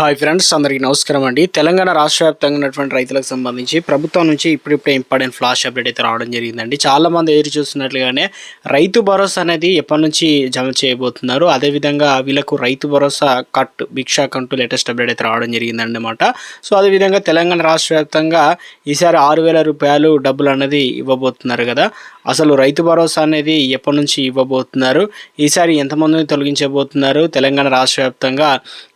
Hi friends అందరికీ నమస్కారం అండి. తెలంగాణ రాష్ట్ర వ్యాప్తంగా ఉన్నటువంటి రైతులకు సంబంధించి ప్రభుత్వం నుంచి ఇప్పుడిప్పుడే ఇంపార్టెంట్ ఫ్లాష్ అప్డేట్ అయితే రావడం జరిగిందండి. చాలామంది ఎదురు చూస్తున్నట్లుగానే రైతు భరోసా అనేది ఎప్పటి నుంచి జమ చేయబోతున్నారు? అదేవిధంగా వీళ్ళకు రైతు భరోసా కట్ భిక్షా కంటూ లేటెస్ట్ అప్డేట్ అయితే రావడం జరిగిందండి అనమాట సో అదేవిధంగా తెలంగాణ రాష్ట్ర వ్యాప్తంగా ఈసారి ఆరు వేల రూపాయలు డబ్బులు అనేది ఇవ్వబోతున్నారు కదా. అసలు రైతు భరోసా అనేది ఎప్పటి నుంచి ఇవ్వబోతున్నారు? ఈసారి ఎంతమందిని తొలగించబోతున్నారు? తెలంగాణ రాష్ట్ర వ్యాప్తంగా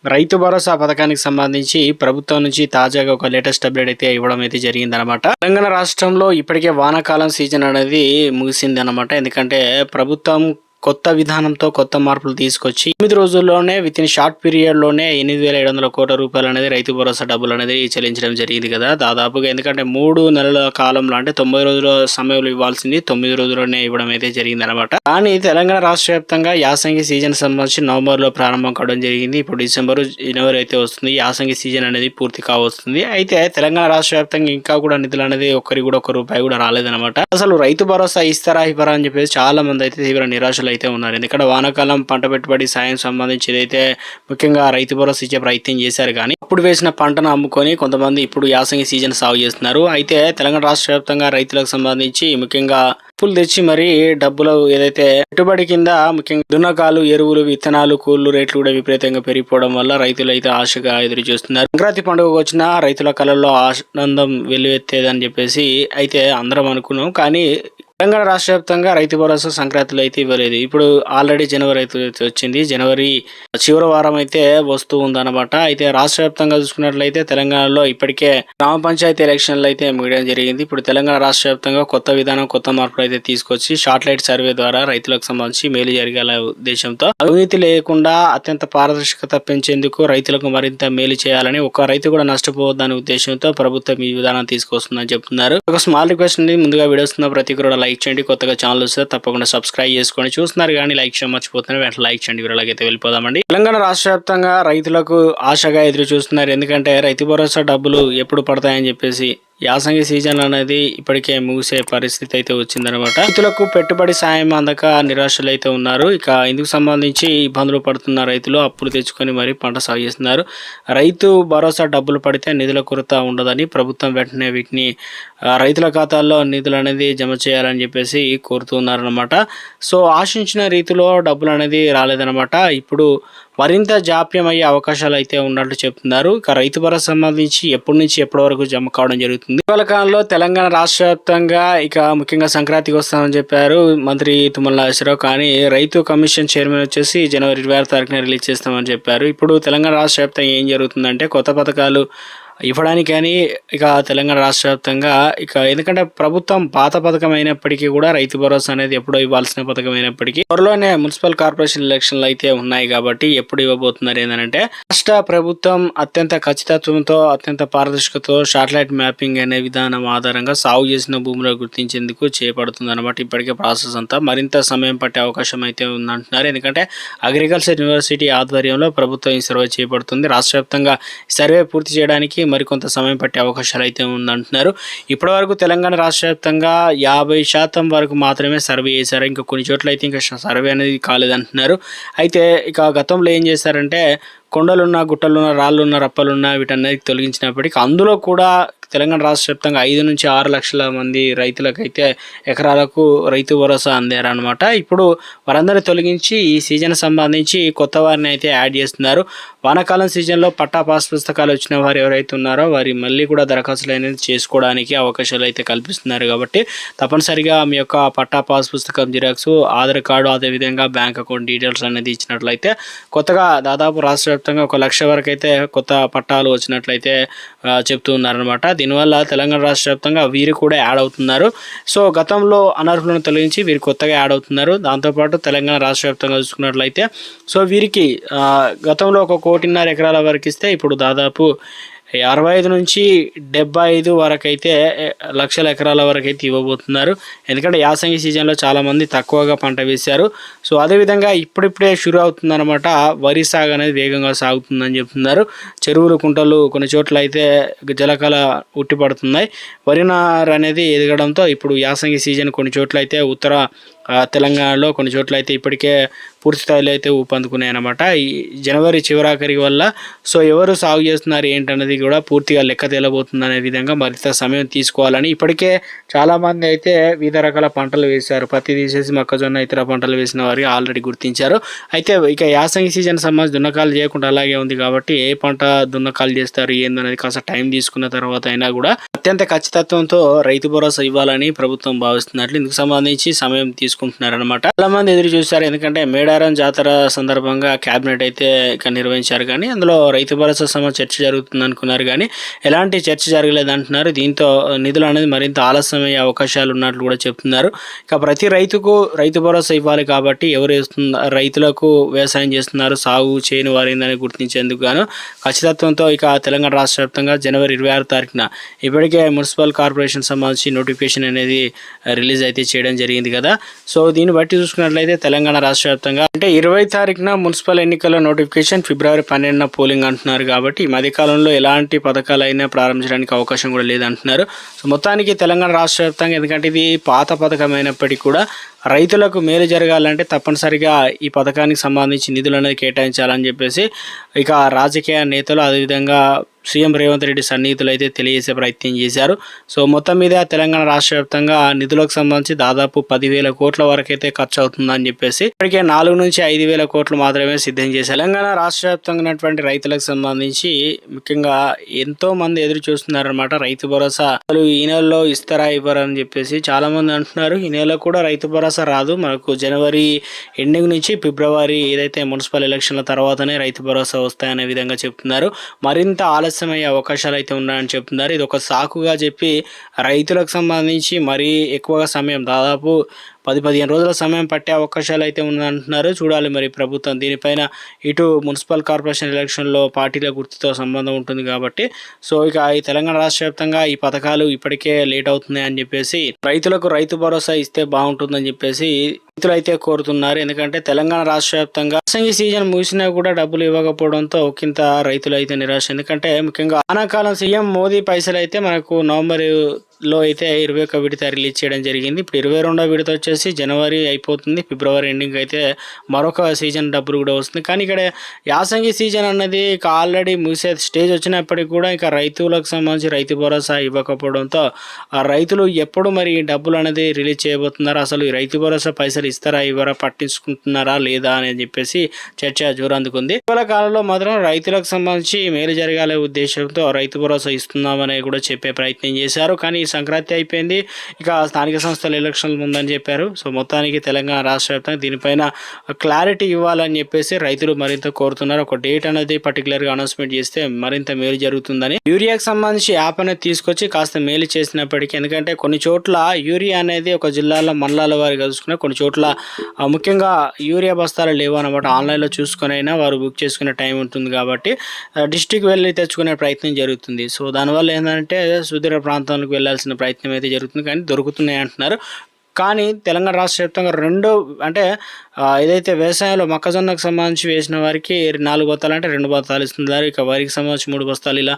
రైతు భరోసా పథకానికి సంబంధించి ప్రభుత్వం నుంచి తాజాగా ఒక లేటెస్ట్ అప్డేట్ అయితే ఇవ్వడం అయితే జరిగిందనమాట తెలంగాణ రాష్ట్రంలో ఇప్పటికే వానాకాలం సీజన్ అనేది ముగిసింది అనమాట ఎందుకంటే ప్రభుత్వం కొత్త విధానంతో కొత్త మార్పులు తీసుకొచ్చి ఎనిమిది రోజుల్లోనే విత్ ఇన్ షార్ట్ పీరియడ్లోనే ఎనిమిది వేల ఏడు వందల కోట్ల రూపాయలు అనేది రైతు భరోసా డబ్బులు అనేది చెల్లించడం జరిగింది కదా. దాదాపుగా ఎందుకంటే మూడు నెలల కాలంలో అంటే తొంభై రోజుల సమయంలో ఇవ్వాల్సింది తొమ్మిది రోజుల్లోనే ఇవ్వడం అయితే జరిగింది అనమాట కానీ తెలంగాణ రాష్ట్ర వ్యాప్తంగా యాసంగి సీజన్ సంబంధించి నవంబర్లో ప్రారంభం కావడం జరిగింది. ఇప్పుడు డిసెంబర్ జనవరి అయితే వస్తుంది. యాసంగి సీజన్ అనేది పూర్తి కావస్తుంది. అయితే తెలంగాణ రాష్ట్ర వ్యాప్తంగా ఇంకా కూడా నిధులు అనేది ఒక్కరి కూడా ఒక్క రూపాయి కూడా రాలేదన్నమాట. అసలు రైతు భరోసా ఇస్తారా ఇవ్వరా అని చెప్పేసి చాలా మంది అయితే తీవ్ర నిరాశలు అయితే ఉన్నారు. ఎందుకంటే వానాకాలం పంట పెట్టుబడి సాయం సంబంధించి అయితే ముఖ్యంగా రైతు భరోసా ఇచ్చే ప్రయత్నం చేశారు కానీ అప్పుడు వేసిన పంటను అమ్ముకొని కొంతమంది ఇప్పుడు యాసంగి సీజన్ సాగు చేస్తున్నారు. అయితే తెలంగాణ రాష్ట్ర వ్యాప్తంగా రైతులకు సంబంధించి ముఖ్యంగా అప్పులు తెచ్చి మరి డబ్బులు ఏదైతే పెట్టుబడి కింద ముఖ్యంగా దున్నకాలు ఎరువులు విత్తనాలు కూళ్ళు రేట్లు కూడా విపరీతంగా పెరిగిపోవడం వల్ల రైతులు అయితే ఆశగా ఎదురు చూస్తున్నారు. సంక్రాంతి పండుగ వచ్చిన రైతుల కళల్లో ఆనందం వెల్లువెత్తేదని చెప్పేసి అయితే అందరం అనుకున్నాం. కానీ తెలంగాణ రాష్ట్ర వ్యాప్తంగా రైతు భరోసా సంక్రాంతిలో అయితే ఇవ్వలేదు. ఇప్పుడు ఆల్రెడీ జనవరి అయితే వచ్చింది. జనవరి చివరి వారం అయితే వస్తూ ఉందన్నమాట. అయితే రాష్ట్ర వ్యాప్తంగా చూసుకున్నట్లయితే తెలంగాణలో ఇప్పటికే గ్రామ పంచాయతీ ఎలక్షన్లు అయితే ముగియడం జరిగింది. ఇప్పుడు తెలంగాణ రాష్ట్ర వ్యాప్తంగా కొత్త విధానం కొత్త మార్పులు అయితే తీసుకొచ్చి షార్ట్ సర్వే ద్వారా రైతులకు సంబంధించి మేలు జరిగేలా ఉద్దేశంతో అవినీతి లేకుండా అత్యంత పారదర్శకత పెంచేందుకు రైతులకు మరింత మేలు చేయాలని ఒక రైతు కూడా నష్టపోవద్దనే ఉద్దేశంతో ప్రభుత్వం ఈ విధానం తీసుకొస్తుందని చెప్తున్నారు. ఒక స్మాల్ రిక్వెస్ట్ ముందుగా వీడియోస్తున్న ప్రతి కూడా లైక్ చేయండి. కొత్తగా ఛానల్ వస్తే తప్పకుండా సబ్స్క్రైబ్ చేసుకొని చూస్తున్నారు కానీ లైక్ చేయడం మర్చిపోతున్నారు వెంటనే లైక్ చేయండి. వీరలాగైతే వెళ్ళిపోదామండి. తెలంగాణ రాష్ట్ర వ్యాప్తంగా రైతులకు ఆశగా ఎదురు చూస్తున్నారు. ఎందుకంటే రైతు భరోసా డబ్బులు ఎప్పుడు పడతాయని చెప్పేసి యాసంగి సీజన్ అనేది ఇప్పటికే ముగిసే పరిస్థితి అయితే వచ్చిందనమాట రైతులకు పెట్టుబడి సాయం అందక నిరాశలు అయితే ఉన్నారు. ఇక ఇందుకు సంబంధించి ఇబ్బందులు పడుతున్న రైతులు అప్పులు తెచ్చుకొని మరి పంట సాగు చేస్తున్నారు రైతు భరోసా డబ్బులు పడితే నిధుల కొరత ఉండదని ప్రభుత్వం వెంటనే వీటిని రైతుల ఖాతాల్లో నిధులు అనేది జమ చేయాలని చెప్పేసి కోరుతున్నారనమాట సో ఆశించిన రీతిలో డబ్బులు అనేది రాలేదనమాట ఇప్పుడు మరింత జాప్యం అయ్యే అవకాశాలు అయితే ఉన్నట్లు చెప్తున్నారు. ఇక రైతు భరోసా సంబంధించి ఎప్పటి నుంచి ఎప్పటి వరకు జమ కావడం జరుగుతుంది. ఇటీవల కాలంలో తెలంగాణ రాష్ట్ర వ్యాప్తంగా ఇక ముఖ్యంగా సంక్రాంతికి వస్తామని చెప్పారు మంత్రి తుమ్మల నాగేశ్వరరావు. కానీ రైతు కమిషన్ చైర్మన్ వచ్చేసి జనవరి ఇరవై ఆరు తారీఖున రిలీజ్ చేస్తామని చెప్పారు. ఇప్పుడు తెలంగాణ రాష్ట్ర వ్యాప్తంగా ఏం జరుగుతుందంటే కొత్త పథకాలు ఇవ్వడానికి కానీ ఇక తెలంగాణ రాష్ట్ర వ్యాప్తంగా ఇక ఎందుకంటే ప్రభుత్వం పాత పథకం అయినప్పటికీ కూడా రైతు భరోసా అనేది ఎప్పుడో ఇవ్వాల్సిన పథకం అయినప్పటికీ త్వరలోనే మున్సిపల్ కార్పొరేషన్ ఎలక్షన్లు అయితే ఉన్నాయి కాబట్టి ఎప్పుడు ఇవ్వబోతున్నారు ఏంటంటే రాష్ట్ర ప్రభుత్వం అత్యంత ఖచ్చితత్వంతో అత్యంత పారదర్శకతో శాటిలైట్ మ్యాపింగ్ అనే విధానం ఆధారంగా సాగు చేసిన భూములు గుర్తించేందుకు చేపడుతుంది అనమాట ఇప్పటికే ప్రాసెస్ అంతా. మరింత సమయం పట్టే అవకాశం అయితే ఉందంటున్నారు. ఎందుకంటే అగ్రికల్చర్ యూనివర్సిటీ ఆధ్వర్యంలో ప్రభుత్వం ఈ సర్వే చేపడుతుంది. రాష్ట్ర వ్యాప్తంగా సర్వే పూర్తి చేయడానికి మరికొంత సమయం పట్టే అవకాశాలు అయితే ఉందంటున్నారు. ఇప్పటివరకు తెలంగాణ రాష్ట్ర వ్యాప్తంగా యాభై శాతం వరకు మాత్రమే సర్వే చేశారు. ఇంకా కొన్ని చోట్ల అయితే ఇంకా సర్వే అనేది కాలేదంటున్నారు. అయితే ఇక గతంలో ఏం చేశారంటే కొండలున్న గుట్టలున్నా రాళ్ళున్న రప్పలున్నా వీటన్నిటి తొలగించినప్పటికీ అందులో కూడా తెలంగాణ రాష్ట్ర వ్యాప్తంగా ఐదు నుంచి ఆరు లక్షల మంది రైతులకైతే ఎకరాలకు రైతు భరోసా అందారనమాట ఇప్పుడు వారందరినీ తొలగించి ఈ సీజన్ సంబంధించి కొత్త వారిని అయితే యాడ్ చేస్తున్నారు. వానాకాలం సీజన్లో పట్టా పాస్ పుస్తకాలు వచ్చిన వారు ఎవరైతే ఉన్నారో వారి మళ్ళీ కూడా దరఖాస్తులు అనేది చేసుకోవడానికి అవకాశాలు అయితే కల్పిస్తున్నారు కాబట్టి తప్పనిసరిగా మీ యొక్క పట్టా పాస్ పుస్తకం జిరాక్స్ ఆధార్ కార్డు అదేవిధంగా బ్యాంక్ అకౌంట్ డీటెయిల్స్ అనేది ఇచ్చినట్లయితే కొత్తగా దాదాపు రాష్ట్ర వ్యాప్తంగా ఒక లక్ష వరకు అయితే కొత్త పట్టాలు వచ్చినట్లయితే చెప్తూ ఉన్నారనమాట దీనివల్ల తెలంగాణ రాష్ట్ర వ్యాప్తంగా వీరు కూడా యాడ్ అవుతున్నారు. సో గతంలో అనర్హులను తొలగించి వీరు కొత్తగా యాడ్ అవుతున్నారు. దాంతోపాటు తెలంగాణ రాష్ట్ర వ్యాప్తంగా చూసుకున్నట్లయితే సో వీరికి గతంలో ఒక కోటిన్నర ఎకరాల వరకు ఇస్తే ఇప్పుడు దాదాపు అరవై ఐదు నుంచి డెబ్బై ఐదు వరకు అయితే లక్షల ఎకరాల వరకు అయితే ఇవ్వబోతున్నారు. ఎందుకంటే యాసంగి సీజన్లో చాలామంది తక్కువగా పంట వేశారు. సో అదేవిధంగా ఇప్పుడిప్పుడే షురు అవుతుందన్నమాట వరి సాగు అనేది వేగంగా సాగుతుందని చెప్తున్నారు. చెరువులు కుంటలు కొన్ని చోట్ల అయితే జలకళ ఉట్టిపడుతున్నాయి. వరి నారు అనేది ఎదగడంతో ఇప్పుడు యాసంగి సీజన్ కొన్ని చోట్ల అయితే ఉత్తర తెలంగాణలో కొన్ని చోట్ల అయితే ఇప్పటికే పూర్తి స్థాయిలో అయితే ఊపందుకున్నాయి అనమాట ఈ జనవరి చివరాఖరి వల్ల సో ఎవరు సాగు చేస్తున్నారు ఏంటన్నది కూడా పూర్తిగా లెక్క తేలబోతుంది అనే విధంగా మరింత సమయం తీసుకోవాలని ఇప్పటికే చాలామంది అయితే వివిధ రకాల పంటలు వేశారు. పత్తి తీసేసి మొక్కజొన్న ఇతర పంటలు వేసిన వారికి ఆల్రెడీ గుర్తించారు. అయితే ఇక యాసంగి సీజన్ సంబంధించి దున్నకాలు చేయకుండా అలాగే ఉంది కాబట్టి ఏ పంట దున్నకాలు చేస్తారు ఏందనేది కాస్త టైం తీసుకున్న తర్వాత అయినా కూడా అత్యంత ఖచ్చితత్వంతో రైతు భరోసా ఇవ్వాలని ప్రభుత్వం భావిస్తున్నట్లు ఇందుకు సంబంధించి సమయం తీసుకు తీసుకుంటున్నారనమాట చాలా మంది ఎదురు చూశారు. ఎందుకంటే మేడారం జాతర సందర్భంగా కేబినెట్ అయితే ఇక నిర్వహించారు కానీ అందులో రైతు భరోసా సమ చర్చ జరుగుతుంది అనుకున్నారు కానీ ఎలాంటి చర్చ జరగలేదు అంటున్నారు. దీంతో నిధులు అనేది మరింత ఆలస్యమయ్యే అవకాశాలు ఉన్నట్లు కూడా చెప్తున్నారు. ఇక ప్రతి రైతుకు రైతు భరోసా ఇవ్వాలి కాబట్టి ఎవరు రైతులకు వ్యవసాయం చేస్తున్నారు. సాగు చేయని వారిందని గుర్తించేందుకు గాను ఖచ్చితత్వంతో ఇక తెలంగాణ రాష్ట్ర వ్యాప్తంగా జనవరి ఇరవై ఆరు తారీఖున ఇప్పటికే మున్సిపల్ కార్పొరేషన్ సంబంధించి నోటిఫికేషన్ అనేది రిలీజ్ అయితే చేయడం జరిగింది కదా. సో దీన్ని బట్టి చూసుకున్నట్లయితే తెలంగాణ రాష్ట్ర వ్యాప్తంగా అంటే ఇరవై తారీఖున మున్సిపల్ ఎన్నికల నోటిఫికేషన్ ఫిబ్రవరి పన్నెండున పోలింగ్ అంటున్నారు కాబట్టి ఈ మధ్యకాలంలో ఎలాంటి పథకాలు అయినా ప్రారంభించడానికి అవకాశం కూడా లేదంటున్నారు. సో మొత్తానికి తెలంగాణ రాష్ట్ర వ్యాప్తంగా ఎందుకంటే ఇది పాత పథకం అయినప్పటికీ కూడా రైతులకు మేలు జరగాలంటే తప్పనిసరిగా ఈ పథకానికి సంబంధించి నిధులు అనేది కేటాయించాలని చెప్పేసి ఇక రాజకీయ నేతలు అదేవిధంగా సీఎం రేవంత్ రెడ్డి సన్నిహితులు అయితే తెలియజేసే ప్రయత్నం చేశారు. సో మొత్తం మీద తెలంగాణ రాష్ట్ర వ్యాప్తంగా నిధులకు సంబంధించి దాదాపు పదివేల కోట్ల వరకు అయితే ఖర్చు అవుతుందని చెప్పేసి ఇప్పటికే నాలుగు నుంచి ఐదు వేల కోట్లు మాత్రమే సిద్ధం చేశారు. తెలంగాణ రాష్ట్ర వ్యాప్తంగా ఉన్నటువంటి రైతులకు సంబంధించి ముఖ్యంగా ఎంతో మంది ఎదురు చూస్తున్నారనమాట రైతు భరోసా. అసలు ఈ నెలలో ఇస్తారా ఇవ్వరా అని చెప్పేసి చాలా మంది అంటున్నారు. ఈ నెలలో కూడా రైతు భరోసా రాదు. మనకు జనవరి ఎండింగ్ నుంచి ఫిబ్రవరి ఏదైతే మున్సిపల్ ఎలక్షన్ల తర్వాతనే రైతు భరోసా వస్తాయనే విధంగా చెప్తున్నారు. మరింత ఆలస్యమయ్యే అవకాశాలు అయితే ఉన్నాయని చెప్తున్నారు. ఇది ఒక సాకుగా చెప్పి రైతులకు సంబంధించి మరీ ఎక్కువగా సమయం దాదాపు పది పదిహేను రోజుల సమయం పట్టే అవకాశాలు అయితే ఉందంటున్నారు చూడాలి మరి ప్రభుత్వం దీనిపైన ఇటు మున్సిపల్ కార్పొరేషన్ ఎలక్షన్లో పార్టీల గుర్తుతో సంబంధం ఉంటుంది కాబట్టి. సో ఇక ఈ తెలంగాణ రాష్ట్ర వ్యాప్తంగా ఈ పథకాలు ఇప్పటికే లేట్ అవుతున్నాయి అని చెప్పేసి రైతులకు రైతు భరోసా ఇస్తే బాగుంటుందని చెప్పేసి రైతులు అయితే కోరుతున్నారు. ఎందుకంటే తెలంగాణ రాష్ట్ర వ్యాప్తంగా యాసంగి సీజన్ ముగిసినా కూడా డబ్బులు ఇవ్వకపోవడంతో ఒకంత రైతులు అయితే నిరాశ. ఎందుకంటే ముఖ్యంగా ఆనాకాలం సీఎం మోదీ పైసలు అయితే మనకు నవంబర్ లో అయితే ఇరవై ఒక విడత రిలీజ్ చేయడం జరిగింది. ఇప్పుడు ఇరవై రెండో విడత వచ్చేసి జనవరి అయిపోతుంది. ఫిబ్రవరి ఎండింగ్ అయితే మరొక సీజన్ డబ్బులు కూడా వస్తుంది. కానీ ఇక్కడ యాసంగి సీజన్ అన్నది ఇక ఆల్రెడీ ముగిసే స్టేజ్ వచ్చినప్పటికీ కూడా ఇక రైతులకు సంబంధించి రైతు భరోసా ఇవ్వకపోవడంతో ఆ రైతులు ఎప్పుడు మరి డబ్బులు అనేది రిలీజ్ చేయబోతున్నారు? అసలు ఈ రైతు భరోసా పైసలు ఇస్తారా? ఇవ్వరా? పట్టించుకుంటున్నారా? లేదా? అని చెప్పేసి చర్చ జోరందుకుంది. ఇటీవల కాలంలో మాత్రం రైతులకు సంబంధించి మేలు జరగాలే ఉద్దేశంతో రైతు భరోసా ఇస్తున్నామని కూడా చెప్పే ప్రయత్నం చేశారు. కానీ సంక్రాంతి అయిపోయింది. ఇక స్థానిక సంస్థల ఎలక్షన్లు ఉందని చెప్పారు. సో మొత్తానికి తెలంగాణ రాష్ట్ర వ్యాప్తంగా దీనిపైన క్లారిటీ ఇవ్వాలని చెప్పేసి రైతులు మరింత కోరుతున్నారు. ఒక డేట్ అనేది పర్టికులర్గా అనౌన్స్మెంట్ చేస్తే మరింత మేలు జరుగుతుందని. యూరియాకి సంబంధించి యాప్ అనేది తీసుకొచ్చి కాస్త మేలు చేసినప్పటికీ ఎందుకంటే కొన్ని చోట్ల యూరియా అనేది ఒక జిల్లాలో మండలాల వారు కలుసుకున్న కొన్ని చోట్ల ముఖ్యంగా యూరియా బస్తాలు లేవు అనమాట ఆన్లైన్లో చూసుకొని అయినా వారు బుక్ చేసుకునే టైం ఉంటుంది కాబట్టి డిస్టిక్ వెళ్ళి తెచ్చుకునే ప్రయత్నం జరుగుతుంది. సో దానివల్ల ఏంటంటే సుదూర ప్రాంతాలకు చేయాల్సిన ప్రయత్నం అయితే జరుగుతుంది కానీ దొరుకుతున్నాయి అంటున్నారు. కానీ తెలంగాణ రాష్ట్ర వ్యాప్తంగా రెండో అంటే ఏదైతే వ్యవసాయంలో మొక్కజొన్నకు సంబంధించి వేసిన వారికి నాలుగు బస్తాలు అంటే రెండు బొత్తాలు ఇస్తున్నారు. ఇక వరికి సంబంధించి మూడు బస్తాలు ఇలా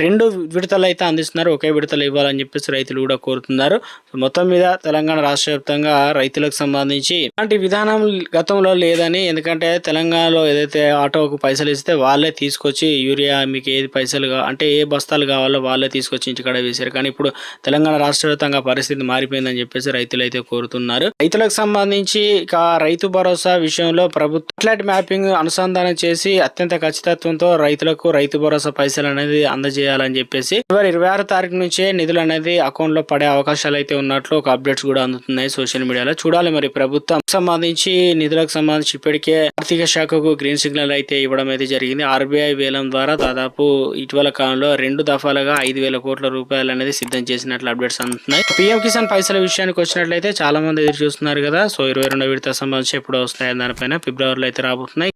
రెండు విడతలు అయితే అందిస్తున్నారు. ఒకే విడతలు ఇవ్వాలని చెప్పేసి రైతులు కూడా కోరుతున్నారు. మొత్తం మీద తెలంగాణ రాష్ట్ర వ్యాప్తంగా రైతులకు సంబంధించి ఇలాంటి విధానం గతంలో లేదని ఎందుకంటే తెలంగాణలో ఏదైతే ఆటోకు పైసలు ఇస్తే వాళ్ళే తీసుకొచ్చి యూరియా మీకు ఏది పైసలు అంటే ఏ బస్తాలు కావాలో వాళ్ళే తీసుకొచ్చి ఇంటికాడ వేశారు. కానీ ఇప్పుడు తెలంగాణ రాష్ట్ర వ్యాప్తంగా పరిస్థితి మారిపోయిందని చెప్పేసి రైతులు అయితే కోరుతున్నారు. రైతులకు సంబంధించి ఇక రైతు భరోసా విషయంలో ప్రభుత్వం అట్లాంటి మ్యాపింగ్ అనుసంధానం చేసి అత్యంత ఖచ్చితత్వంతో రైతులకు రైతు భరోసా పైసలు అనేది అందజేయాలని చెప్పేసి ఫిబ్రవరి ఇరవై ఆరు తారీఖు నుంచే నిధులు అనేది అకౌంట్లో పడే అవకాశాలు అయితే ఉన్నట్లు ఒక అప్డేట్స్ కూడా అందుతున్నాయి సోషల్ మీడియాలో. చూడాలి మరి ప్రభుత్వం సంబంధించి నిధులకు సంబంధించి ఇప్పటికే ఆర్థిక శాఖకు గ్రీన్ సిగ్నల్ అయితే ఇవ్వడం అయితే జరిగింది. ఆర్బీఐ వేలం ద్వారా దాదాపు ఇటీవల కాలంలో రెండు దఫాలుగా ఐదు వేల కోట్ల రూపాయలు అనేది సిద్ధం చేసినట్లు అప్డేట్స్ అందుతున్నాయి. పీఎం కిసాన్ పైసల విషయానికి వచ్చినట్లయితే చాలా మంది ఎదురు చూస్తున్నారు కదా. సో ఇరవై రెండో విడత సంబంధించి ఎప్పుడు వస్తాయని దానిపైన ఫిబ్రవరిలో అయితే రాబోతున్నాయి.